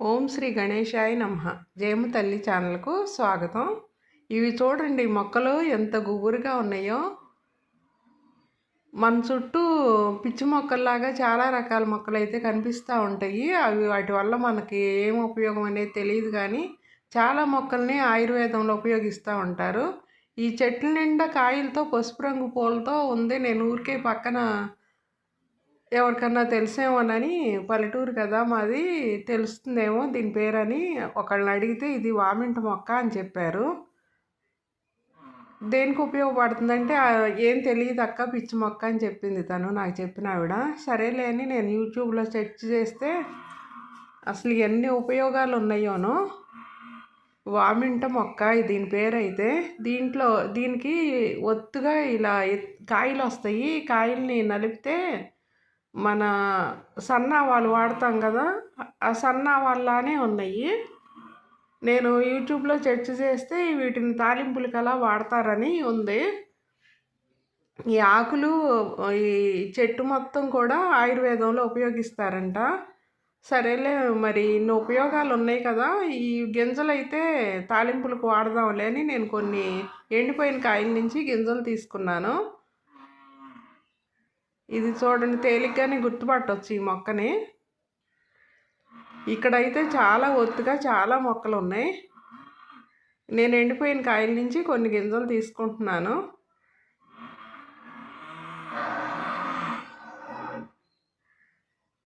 ఓం శ్రీ గణేశాయ నమ. జయము తల్లి ఛానల్కు స్వాగతం. ఇవి చూడండి మొక్కలు ఎంత గుబురుగా ఉన్నాయో. మన చుట్టూ పిచ్చి మొక్కల్లాగా చాలా రకాల మొక్కలు అయితే కనిపిస్తూ ఉంటాయి. అవి వాటి వల్ల మనకి ఏం ఉపయోగం అనేది తెలియదు కానీ చాలా మొక్కల్ని ఆయుర్వేదంలో ఉపయోగిస్తూ ఉంటారు. ఈ చెట్ల నిండా కాయలతో పసుపు రంగు పూలతో ఉంది. నేను ఊరికే పక్కన ఎవరికన్నా తెలిసేమోనని పల్లెటూరు కదా మాది తెలుస్తుందేమో దీని పేరని ఒకళ్ళని అడిగితే ఇది వామింట మొక్క అని చెప్పారు. దేనికి ఉపయోగపడుతుందంటే ఏం తెలియదు అక్క పిచ్చి మొక్క అని చెప్పింది తను నాకు చెప్పిన ఆవిడ. సరేలే అని నేను యూట్యూబ్లో సెర్చ్ చేస్తే అసలు ఎన్ని ఉపయోగాలు ఉన్నాయోనో. వామింట మొక్క దీని పేరైతే దీంట్లో దీనికి ఒత్తుగా ఇలా కాయలు వస్తాయి కాయల్ని నలిపితే మన సన్నావాలు వాడతాం కదా ఆ సన్నావాళ్ళనే ఉన్నాయి. నేను యూట్యూబ్లో సెర్చ్ చేస్తే వీటిని తాలింపులకి అలా వాడతారని ఉంది. ఈ ఆకులు ఈ చెట్టు మొత్తం కూడా ఆయుర్వేదంలో ఉపయోగిస్తారంట. సరేలే మరి ఇన్ని ఉపయోగాలు ఉన్నాయి కదా ఈ గింజలు అయితే తాలింపులకు వాడదాంలే అని నేను కొన్ని ఎండిపోయిన కాయల నుంచి గింజలు తీసుకున్నాను. ఇది చూడండి తేలిగ్గానే గుర్తుపట్టవచ్చు ఈ మొక్కని. ఇక్కడైతే చాలా ఒత్తుగా చాలా మొక్కలు ఉన్నాయి నేను ఎండిపోయిన కాయల నుంచి కొన్ని గింజలు తీసుకుంటున్నాను.